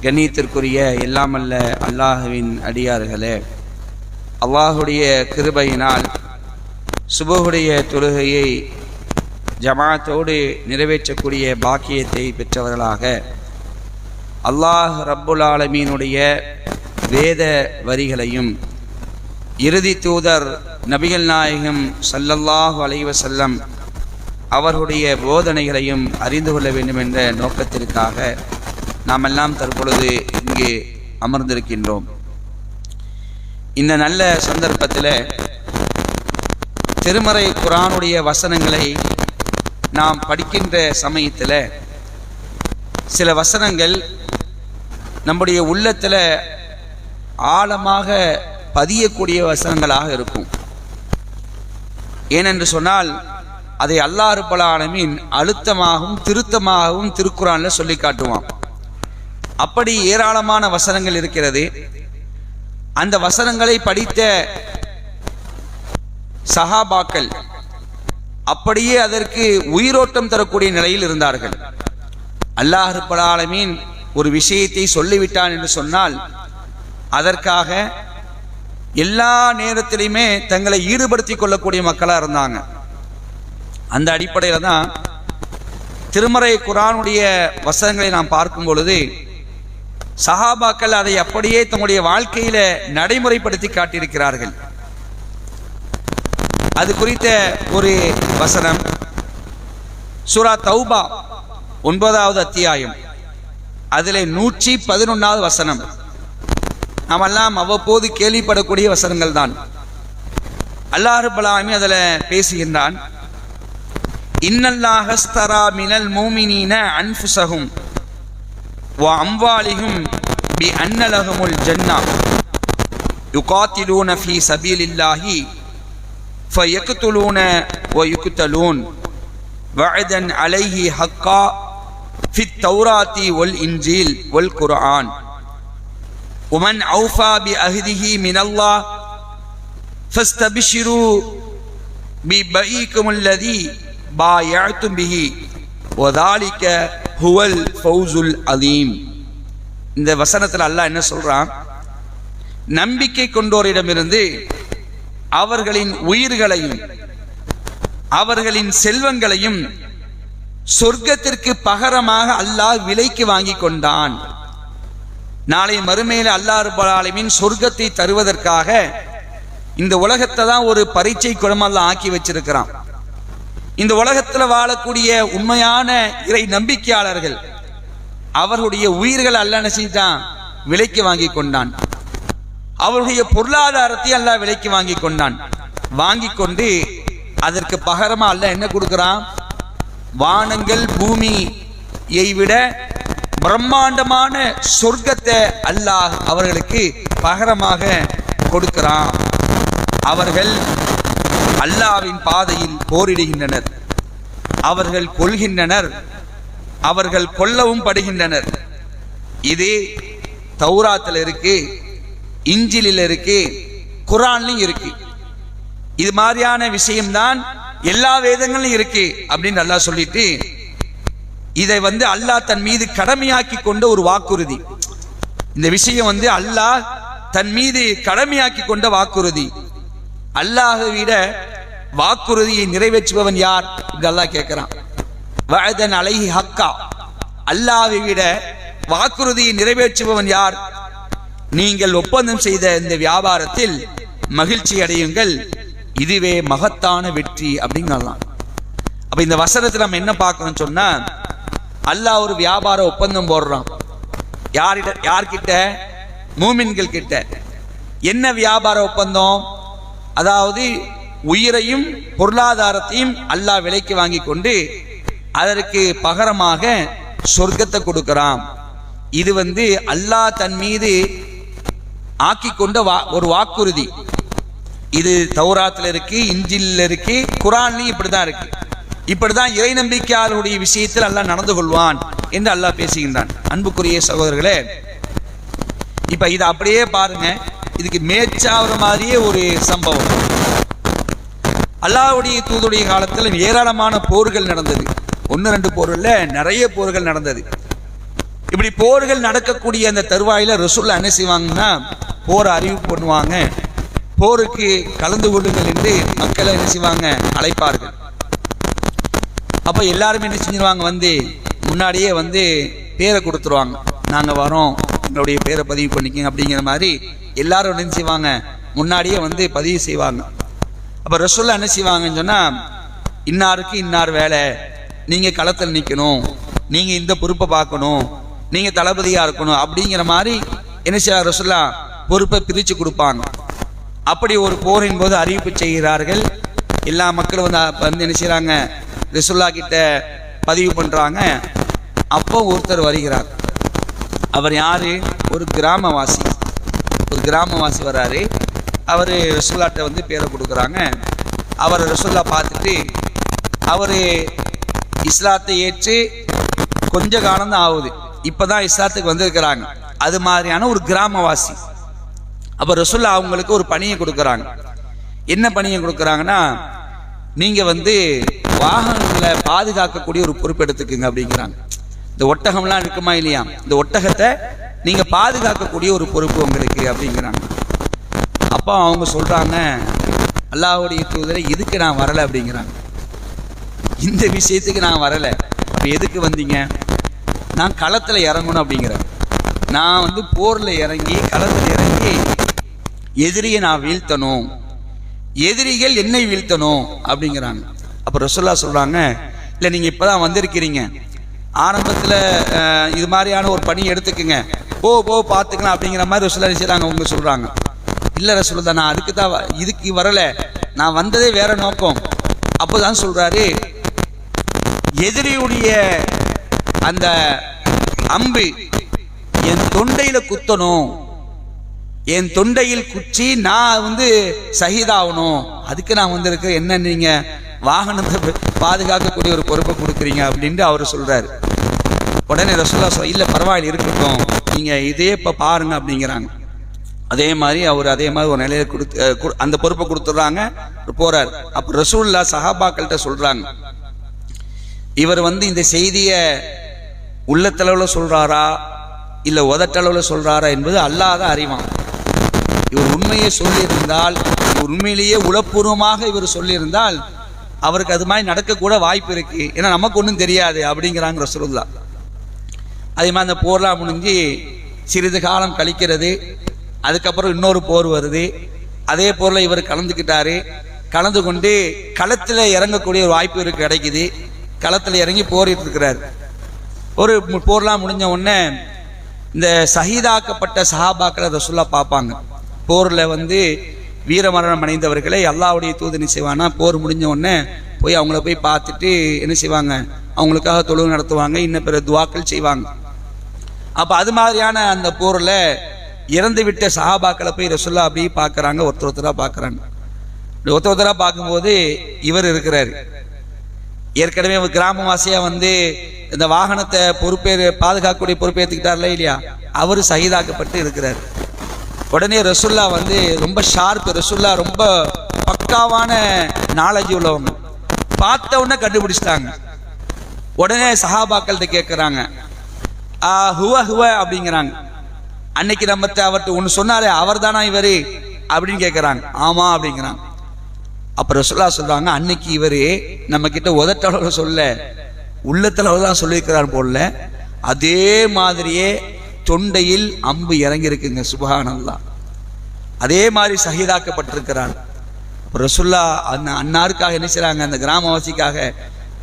கண்ணியத்திற்குரிய எல்லாமல்ல அல்லாஹுவின் அடியார்களே அல்லாஹுடைய கிருபையினால் சுபகுடைய தொழுகையை ஜமாத்தோடு நிறைவேற்றக்கூடிய பாக்கியத்தை பெற்றவர்களாக அல்லாஹ் ரப்புல் ஆலமீனுடைய வேத வரிகளையும் இறுதி தூதர் நபிகள் நாயகம் சல்லல்லாஹு அலைவசல்லம் அவர்களுடைய போதனைகளையும் அறிந்து கொள்ள வேண்டும் என்ற நோக்கத்திற்காக நாம் எல்லாம் தற்பொழுது இங்கே அமர்ந்திருக்கின்றோம். இந்த நல்ல சந்தர்ப்பத்தில் திருமறை குரானுடைய வசனங்களை நாம் படிக்கின்ற சமயத்தில் சில வசனங்கள் நம்முடைய உள்ளத்தில் ஆழமாக பதியக்கூடிய வசனங்களாக இருக்கும். ஏனென்று சொன்னால் அதை அல்லாறு ரப்பல் அழுத்தமாகவும் திருத்தமாகவும் திருக்குறானில் சொல்லி காட்டுவான். அப்படி ஏராளமான வசனங்கள் இருக்கிறது. அந்த வசனங்களை படித்த சஹாபாக்கள் அப்படியே அதற்கு உயிரோட்டம் தரக்கூடிய நிலையில் இருந்தார்கள். அல்லாஹ் பலாலமீன் ஒரு விஷயத்தை சொல்லிவிட்டான் என்று சொன்னால் அதற்காக எல்லா நேரத்திலையுமே தங்களை ஈடுபடுத்திக் கொள்ளக்கூடிய மக்களாக இருந்தாங்க. அந்த அடிப்படையில் தான் திருமறை குரானுடைய வசனங்களை நாம் பார்க்கும் பொழுது சஹாபாக்கள் அதை அப்படியே தங்களுடைய வாழ்க்கையில நடைமுறைப்படுத்தி காட்டியிருக்கிறார்கள். அது குறித்த ஒரு வசனம். சூரா தௌபா ஒன்பதாவது அத்தியாயம். அதில் நூற்றி பதினொன்னாவது வசனம். நாமெல்லாம் அவ்வப்போது கேள்விப்படக்கூடிய வசனங்கள் தான். அல்லாஹ் ரபுல்லாமி அதில் பேசுகின்றான். இன்னல்லாஹஸ்தரா மினல் மூமினீன அன்புசகும் وأموالهم بأن لهم الجنة يقاتلون في سبيل الله فيقتلون ويقتلون. وعدا عليه حقا في التوراة والإنجيل والقرآن. ومن أوفى بعهده من الله فاستبشروا ببئيكم الذي بايعتم به. وذلك ஹுவல் ஃபௌசுல் அதீம் இந்த வசனத்தில் அல்லாஹ் என்ன சொல்கிறான் நம்பிக்கை கொண்டோரிடமிருந்து அவர்களின் உயிர்களையும் அவர்களின் செல்வங்களையும் சொர்க்கத்திற்கு பகரமாக அல்லாஹ் விலைக்கு வாங்கி கொண்டான். நாளை மறுமையில் அல்லாஹ் ரபாலிமின் சொர்க்கத்தை தருவதற்காக இந்த உலகத்தை தான் ஒரு பரீட்சை குளமெல்லாம் ஆக்கி வச்சிருக்கிறான். இந்த உலகத்தில் வாழக்கூடிய உண்மையான இறை நம்பிக்கையாளர்கள் அவர்களுடைய உயிர்கள் அல்ல என்ன செஞ்சான்? விலைக்கு வாங்கி கொண்டான். அவருடைய பொருளாதாரத்தை அல்ல விலைக்கு வாங்கி கொண்டான். வாங்கி கொண்டு அதற்கு பகரமா அல்ல என்ன கொடுக்கிறான்? வானங்கள் பூமியை விட பிரம்மாண்டமான சொர்க்கத்தை அல்லாஹ் அவர்களுக்கு பகரமாக கொடுக்கிறான். அவர்கள் அல்லாவின் பாதையில் போரிடுகின்றனர். அவர்கள் கொள்கின்றனர் அவர்கள் கொல்லவும் படுகின்றனர். இது தௌராத்தில் இருக்கு இஞ்சிலில் இருக்கு குரான்லையும் இருக்கு. இது மாதிரியான விஷயம்தான் எல்லா வேதங்களும் இருக்கு அப்படின்னு அல்லாஹ் சொல்லிட்டு இதை வந்து அல்லாஹ் தன் மீது கடமையாக்கி கொண்ட ஒரு வாக்குறுதி. இந்த விஷயம் வந்து அல்லாஹ் தன் மீது கடமையாக்கி கொண்ட வாக்குறுதி. அல்லாஹை விட வாக்குறுதியை நிறைவேற்றுபவன் யார் என்று அல்லாஹ் கேட்கிறான். வயதன் அழகி ஹக்கா. அல்லாஹை விட வாக்குறுதியை நிறைவேற்றுபவன் யார்? நீங்கள் ஒப்பந்தம் செய்த இந்த வியாபாரத்தில் மகிழ்ச்சி அடையுங்கள். இதுவே மகத்தான வெற்றி அப்படிங்கலாம் அப்ப இந்த வசனத்தை நம்ம என்ன பார்க்கணும் சொன்னா அல்லாஹ் ஒரு வியாபார ஒப்பந்தம் போடுறான். யாரிட யார்கிட்ட? மூமின்கள் கிட்ட. என்ன வியாபார ஒப்பந்தம்? அதாவது உயிரையும் பொருளாதாரத்தையும் அல்லாஹ் விலைக்கு வாங்கி கொண்டு அதற்கு பகரமாக சொர்க்கத்தை கொடுக்கிறான். இது வந்து அல்லாஹ் தன் மீது ஆக்கி கொண்ட வா- ஒரு வாக்குறுதி. இது தௌராத்தில் இருக்கு இஞ்சில்ல இருக்கு குரான்லயும் இப்படிதான் இருக்கு. இப்படிதான் இறை நம்பிக்கையாளருடைய விஷயத்தில் அல்லாஹ் நடந்து கொள்வான் என்று அல்லாஹ் பேசுகின்றான். அன்புக்குரிய சகோதரர்களே இப்ப இதை அப்படியே பாருங்க. இதுக்கு மேச்சாவது மாதிரியே ஒரு சம்பவம். அல்லாஹ்வுடைய தூதுடைய காலத்தில் ஏராளமான போர்கள் நடந்தது. ஒன்று ரெண்டு போர்ல நிறைய போர்கள் நடந்தது. இப்படி போர்கள் நடக்கக்கூடிய அந்த தருவாயில ரசூல் என்ன செய்வாங்கன்னா போரை அறிவிப்பு பண்ணுவாங்க. போருக்கு கலந்து கொள்ளுங்கள் என்று மக்களை என்ன செய்வாங்க? அழைப்பார்கள். அப்போ எல்லாருமே என்ன செஞ்சிருவாங்க? வந்து முன்னாடியே வந்து பேரை கொடுத்துருவாங்க. நாங்கள் வரோம். எங்களுடைய பேரை பதிவு பண்ணிக்கங்க அப்படிங்கிற மாதிரி எல்லாரும் என்ன செய்வாங்க? முன்னாடியே வந்து பதிவு செய்வாங்க. அப்போ ரசோல்லா என்ன செய்வாங்கன்னு சொன்னால் இன்னாருக்கு இன்னார் வேலை. நீங்கள் களத்தில் நிற்கணும் நீங்கள் இந்த பொறுப்பை பார்க்கணும். நீங்கள் தளபதியாக இருக்கணும் அப்படிங்கிற மாதிரி என்ன செய்வார் ரசோல்லா பொறுப்பை பிரித்து கொடுப்பாங்க. அப்படி ஒரு போரின் போது அறிவிப்பு செய்கிறார்கள். எல்லா மக்களும் வந்து வந்து என்ன செய்கிறாங்க ரசுல்லா கிட்ட பதிவு பண்ணுறாங்க அப்போ ஒருத்தர் வருகிறார். அவர் யார்? ஒரு கிராமவாசி. ஒரு கிராமவாசி வராரு. அவர் ரசுல்லாட்ட வந்து பேரை கொடுக்குறாங்க. அவர் ரசுல்லா பார்த்துட்டு அவர் இஸ்லாத்தை ஏற்று கொஞ்ச காலம் தான் ஆகுது. இப்பதான் இஸ்லாத்துக்கு வந்திருக்கிறாங்க. அது மாதிரியான ஒரு கிராமவாசி. அப்போ ரசுல்லா அவங்களுக்கு ஒரு பணியை கொடுக்குறாங்க. என்ன பணியை கொடுக்குறாங்கன்னா நீங்கள் வந்து வாகனங்களை பாதுகாக்கக்கூடிய ஒரு பொறுப்பு எடுத்துக்குங்க அப்படிங்கிறாங்க. இந்த ஒட்டகம்லாம் இருக்குமா இல்லையா? இந்த ஒட்டகத்தை நீங்கள் பாதுகாக்கக்கூடிய ஒரு பொறுப்பு உங்களுக்கு அப்படிங்கிறாங்க. அப்போ அவங்க சொல்கிறாங்க அல்லாவுடைய தூதரை இதுக்கு நான் வரலை அப்படிங்கிறாங்க. இந்த விஷயத்துக்கு நான் வரலை. அப்போ எதுக்கு வந்தீங்க? நான் களத்தில் இறங்கணும் அப்படிங்கிறேன் நான் வந்து போரில் இறங்கி களத்தில் இறங்கி எதிரியை நான் வீழ்த்தணும். எதிரிகள் என்னை வீழ்த்தணும் அப்படிங்கிறாங்க. அப்போ ரசோல்லா இல்லை நீங்கள் இப்போ தான் வந்திருக்கிறீங்க. ஆரம்பத்துல இது மாதிரியான ஒரு பணி எடுத்துக்குங்க. போ போ பார்த்துக்கலாம் அப்படிங்கிற மாதிரி ரசூலா செய்கிறாங்க அவங்க சொல்றாங்க. இல்லை ரசூலா நான் அதுக்கு தான் வ- இதுக்கு வரலை. நான் வந்ததே வேற நோக்கம். அப்போதான் சொல்றாரு எதிரியுடைய அந்த அம்பு என் தொண்டையில குத்தணும். என் தொண்டையில் குச்சி நான் வந்து சகிதாகணும். அதுக்கு நான் வந்திருக்கேன். என்ன நீங்கள் வாகனத்தை பாதுகாக்கக்கூடிய ஒரு பொறுப்பை கொடுக்குறீங்க அப்படின்ட்டு அவர் சொல்கிறார் உடனே ரசோல்லா சொல் இல்லை பரவாயில்ல இருக்கட்டும். நீங்கள் இதே இப்போ பாருங்க அப்படிங்கிறாங்க. அதே மாதிரி அவர் அதே மாதிரி ஒரு நிலையில கொடுத்து அந்த பொறுப்பை கொடுத்துட்றாங்க. போறார். அப்போ ரசூல்லா சஹாபாக்கள்கிட்ட சொல்றாங்க. இவர் வந்து இந்த செய்தியை உள்ளத்தளவில் சொல்றாரா? இல்லை உதட்டளவில் சொல்றாரா என்பது அல்லாத அறிவான். இவர் உண்மையை சொல்லியிருந்தால் உண்மையிலேயே உளப்பூர்வமாக இவர் சொல்லியிருந்தால் அவருக்கு அது மாதிரி நடக்கக்கூட வாய்ப்பு இருக்கு. ஏன்னா நமக்கு ஒன்றும் தெரியாது அப்படிங்கிறாங்க ரசூலுல்லா அதே மாதிரி அந்த போர்லாம் முடிஞ்சு சிறிது காலம் கழிக்கிறது. அதுக்கப்புறம் இன்னொரு போர் வருது. அதே போரில் இவர் கலந்துக்கிட்டாரு. கலந்து கொண்டு களத்தில் இறங்கக்கூடிய ஒரு வாய்ப்பு இவருக்கு கிடைக்குது. களத்தில் இறங்கி போரிட்டு இருக்கிறார். ஒரு போர்லாம் முடிஞ்ச உடனே இந்த சகிதாக்கப்பட்ட சஹாபாக்களை ரசுல்லா பார்ப்பாங்க. போரில் வந்து வீரமரணம் அடைந்தவர்களை அல்லாவுடைய தூது என்ன செய்வானா போர் முடிஞ்ச உடனே போய் அவங்கள போய் பார்த்துட்டு என்ன செய்வாங்க? அவங்களுக்காக தொழுவு நடத்துவாங்க இன்னும் பிற துவாக்கள் செய்வாங்க. அப்போ அது மாதிரியான அந்த போரில் இறந்து விட்ட சஹாபாக்களை போய் ரசுல்லா அப்படியே பார்க்குறாங்க ஒருத்தர் ஒருத்தராக பார்க்குறாங்க. ஒருத்தர் ஒருத்தராக பார்க்கும்போது இவர் இருக்கிறாரு. ஏற்கனவே ஒரு வந்து இந்த வாகனத்தை பொறுப்பே பாதுகாக்கக்கூடிய பொறுப்பேற்றுக்கிட்டார்ல இல்லையா? அவர் சகிதாக்கப்பட்டு இருக்கிறார். உடனே ரசுல்லா வந்து ரொம்ப ஷார்ப் ரசுல்லா ரொம்ப பக்காவான நாலேஜ் உள்ளவங்க. பார்த்த உடனே கண்டுபிடிச்சிட்டாங்க. உடனே சஹாபாக்கள்கிட்ட கேட்குறாங்க ஆ ஹுவ ஹுவ அப்படிங்கிறாங்க. அன்னைக்கு நம்ம அவர்கிட்ட ஒன்று சொன்னாரே அவர் தானா இவர்? அப்படின்னு கேட்குறாங்க ஆமா அப்படிங்கிறாங்க. அப்புறம் ரசுல்லா சொல்கிறாங்க அன்னைக்கு இவர் நம்ம கிட்ட உதட்டளவில் சொல்ல உள்ளத்தளவு தான் சொல்லியிருக்கிறார் போல அதே மாதிரியே தொண்டையில் அம்பு இறங்கியிருக்குங்க சுபஹானல்லா. அதே மாதிரி சகிதாக்கப்பட்டிருக்கிறார். ரசுல்லா அந்த அன்னாருக்காக என்ன செய்கிறாங்க அந்த கிராமவாசிக்காக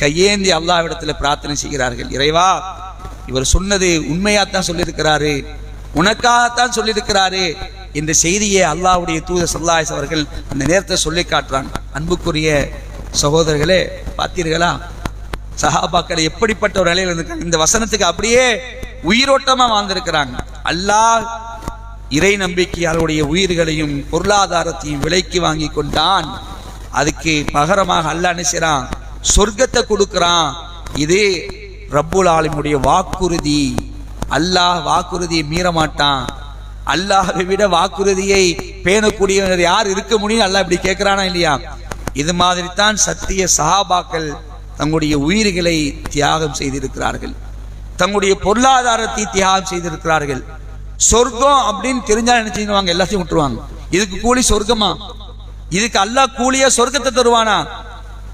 கையேந்தி அல்லாவிடத்தில் பிரார்த்தனை செய்கிறார்கள். இறைவா இவர் சொன்னது உண்மையாகத்தான் சொல்லியிருக்கிறாரு உனக்காகத்தான் சொல்லியிருக்கிறாரு இந்த செய்தியை அல்லாவுடைய தூத சல்லாஸ் அவர்கள் அந்த நேரத்தை சொல்லி காட்டுறாங்க. அன்புக்குரிய சகோதரர்களே பார்த்தீர்களா? சஹாபாக்கள் எப்படிப்பட்ட ஒரு நிலையில் இருந்திருக்காங்க. இந்த வசனத்துக்கு அப்படியே உயிரோட்டமா வாழ்ந்திருக்கிறாங்க. அல்லாஹ் இறை நம்பிக்கையாளருடைய உயிர்களையும் பொருளாதாரத்தையும் விலைக்கு வாங்கி கொண்டான். அதுக்கு பகரமாக அல்லாஹ் நினைச்சான் சொர்க்கத்தை கொடுக்கிறான். இது ரப்புல் ஆலிமுடைய வாக்குறுதி. அல்லாஹ் வாக்குறுதியை மீறமாட்டான் அல்லாஹை விட வாக்குறுதியை பேணக்கூடியவர் யார் இருக்க முடியும்? அல்லாஹ் இப்படி கேட்கிறானா இல்லையா? இது மாதிரி தான் சத்திய சஹாபாக்கள் தங்களுடைய உயிர்களை தியாகம் செய்திருக்கிறார்கள். தங்களுடைய பொருளாதாரத்தை தியாகம் செய்திருக்கிறார்கள். சொர்க்கம் அப்படின்னு தெரிஞ்சா நினைச்சுவாங்க எல்லாத்தையும் விட்டுருவாங்க. இதுக்கு கூலி சொர்க்கமா? இதுக்கு அல்லாஹ் கூலியா சொர்க்கத்தை தருவானா?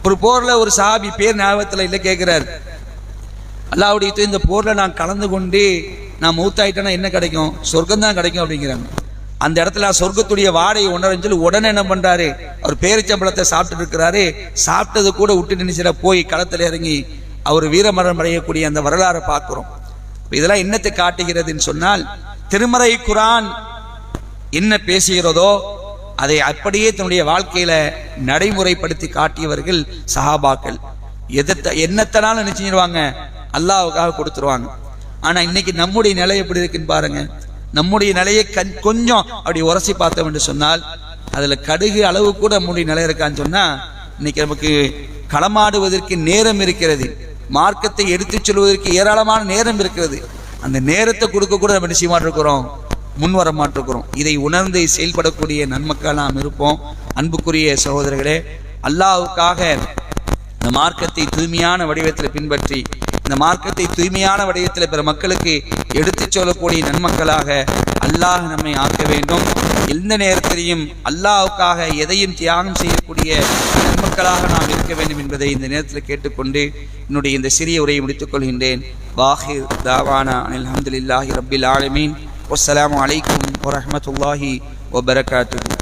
ஒரு போர்ல ஒரு சாபி பேர் ஞாபகத்துல இல்ல கேட்கிறார் அல்லாவுடைய இந்த போர்ல நான் கலந்து கொண்டு நான் மூத்தாயிட்டேன்னா என்ன கிடைக்கும்? சொர்க்கம் தான் கிடைக்கும் அப்படிங்கிறாங்க. அந்த இடத்துல சொர்க்கத்துடைய வாடையை உணரன்னு சொல்லி உடனே என்ன பண்றாரு? அவர் பேரிச்சம்பளத்தை சாப்பிட்டு இருக்கிறாரு. சாப்பிட்டது கூட விட்டு நினைச்சிட போய் களத்துல இறங்கி அவர் வீரமரம் அடையக்கூடிய அந்த வரலாறை பார்க்கிறோம். இதெல்லாம் என்னத்தை காட்டுகிறதுன்னு சொன்னால் திருமறை குரான் என்ன பேசுகிறதோ அதை அப்படியே தன்னுடைய வாழ்க்கையில நடைமுறைப்படுத்தி காட்டியவர்கள் சஹாபாக்கள். எதத்த என்னத்தனாலும் நினைச்சுருவாங்க அல்லாவுக்காக கொடுத்துருவாங்க. ஆனா இன்னைக்கு நம்முடைய நிலை எப்படி இருக்குன்னு பாருங்க. நம்முடைய நிலையை கண் கொஞ்சம் அப்படி உரசி பார்த்தோம் என்று சொன்னால் அதுல கடுகு அளவு கூட நம்முடைய நிலை இருக்கான்னு சொன்னா இன்னைக்கு நமக்கு களமாடுவதற்கு நேரம் இருக்கிறது. மார்க்கத்தை எடுத்துச் சொல்வதற்கு ஏராளமான நேரம் இருக்கிறது. அந்த நேரத்தை கொடுக்க கூட நம்ம நிச்சயமா இருக்கிறோம் முன் வர மாட்டிருக்கிறோம். இதை உணர்ந்து செயல்படக்கூடிய நன்மக்கள் நாம் இருப்போம். அன்புக்குரிய சகோதரர்களே அல்லாஹ்வுக்காக இந்த மார்க்கத்தை தூய்மையான வடிவத்தில் பின்பற்றி இந்த மார்க்கத்தை தூய்மையான வடிவத்தில் பிற மக்களுக்கு எடுத்துச் சொல்லக்கூடிய நன்மக்களாக அல்லாஹ் நம்மை ஆக்க வேண்டும். எந்த நேரத்திலையும் அல்லாஹ்வுக்காக எதையும் தியாகம் செய்யக்கூடிய நன்மக்களாக நாம் இருக்க வேண்டும் என்பதை இந்த நேரத்தில் கேட்டுக்கொண்டு என்னுடைய இந்த சிறிய உரையை முடித்துக் கொள்கின்றேன். வாஹிர் தாவானா இல்லாஹி ரபில் ஆலமீன். வஸ்ஸலாமு அலைக்கும் வரமத்துல்லாஹி வபரகாத்து